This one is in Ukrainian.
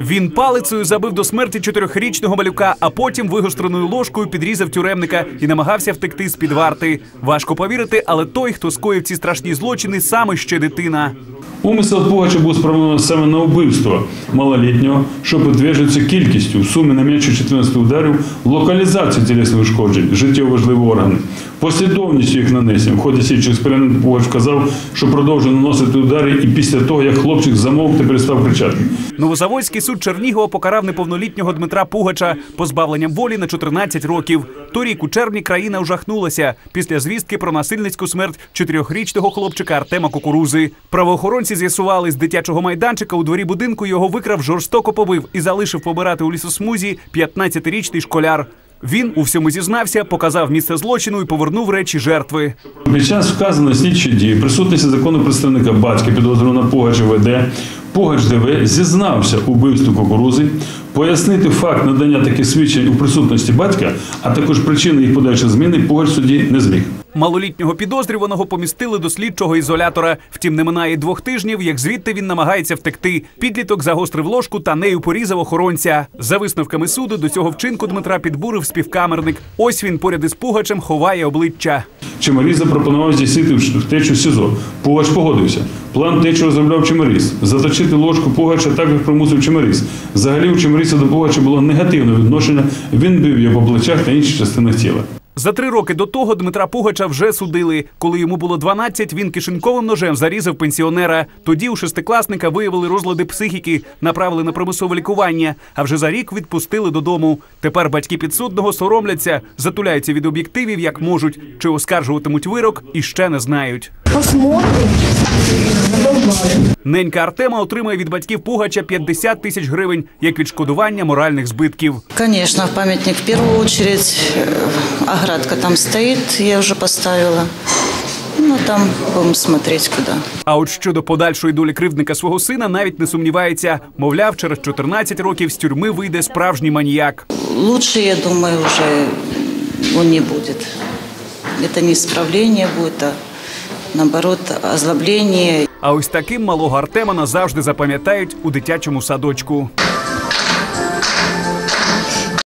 Він палицею забив до смерті чотирьохрічного малюка, а потім вигостреною ложкою підрізав тюремника і намагався втекти з під варти. Важко повірити, але той, хто скоїв ці страшні злочини, саме ще дитина. Умисел Пугача був спрямований саме на вбивство малолітнього, що підтверджується кількістю в сумі не менше 14 ударів, локалізацію тілесних ушкоджень, життєво важливі органи, послідовністю їх нанесення. В ході слідчих експериментів Пугач вказав, що продовжує наносити удари і після того, як хлопчик замовк та перестав кричати. Новозаводський суд Чернігова покарав неповнолітнього Дмитра Пугача позбавленням волі на 14 років. Торік у червні країна ужахнулася після звістки про насильницьку смерть чотирьохрічного хлопчика Артема Кукурузи. Правоохоронці з'ясували, з дитячого майданчика у дворі будинку його викрав, жорстоко побив і залишив побирати у лісосмузі 15-річний школяр. Він у всьому зізнався, показав місце злочину і повернув речі жертви. Під час вказаної слідчої дії присутності закону представника батька підозрюваного Пугача ВД Пугач ДВ зізнався у вбивстві кукурузи, пояснити факт надання таких свідчень у присутності батька, а також причини їх подальшої зміни Пугач в суді не зміг. Малолітнього підозрюваного помістили до слідчого ізолятора. Втім, не минає двох тижнів, як звідти він намагається втекти. Підліток загострив ложку та нею порізав охоронця. За висновками суду до цього вчинку Дмитра підбурив співкамерник. Ось він поряд із Пугачем ховає обличчя. Чимаріс запропонував здійснити втечу СІЗО. Пугач погодився. План втечі розробляв Чимаріс. Заточити ложку Пугача також примусив Чимаріс. Взагалі у Чимаріса до Пугача було негативне відношення. Він бив його по плечах та інших частинах тіла. За три роки до того Дмитра Пугача вже судили. Коли йому було 12, він кишеньковим ножем зарізав пенсіонера. Тоді у шестикласника виявили розлади психіки, направили на примусове лікування, а вже за рік відпустили додому. Тепер батьки підсудного соромляться, затуляються від об'єктивів як можуть, чи оскаржуватимуть вирок і ще не знають. Посмотрим. Ненька Артема отримує від батьків Пугача 50 тисяч гривень як відшкодування моральних збитків. Конечно, памятник в первую очередь. Э, Оградка там стоит, я уже поставила. Ну, там будем смотреть куда. А от щодо подальшої долі кривдника свого сина навіть не сумнівається. Мовляв, через 14 років з тюрми вийде справжній маніяк. Лучше, я думаю, уже он не будет. Это не исправление будет, а наоборот озлобление. А ось таким малого Артема назавжди запам'ятають у дитячому садочку.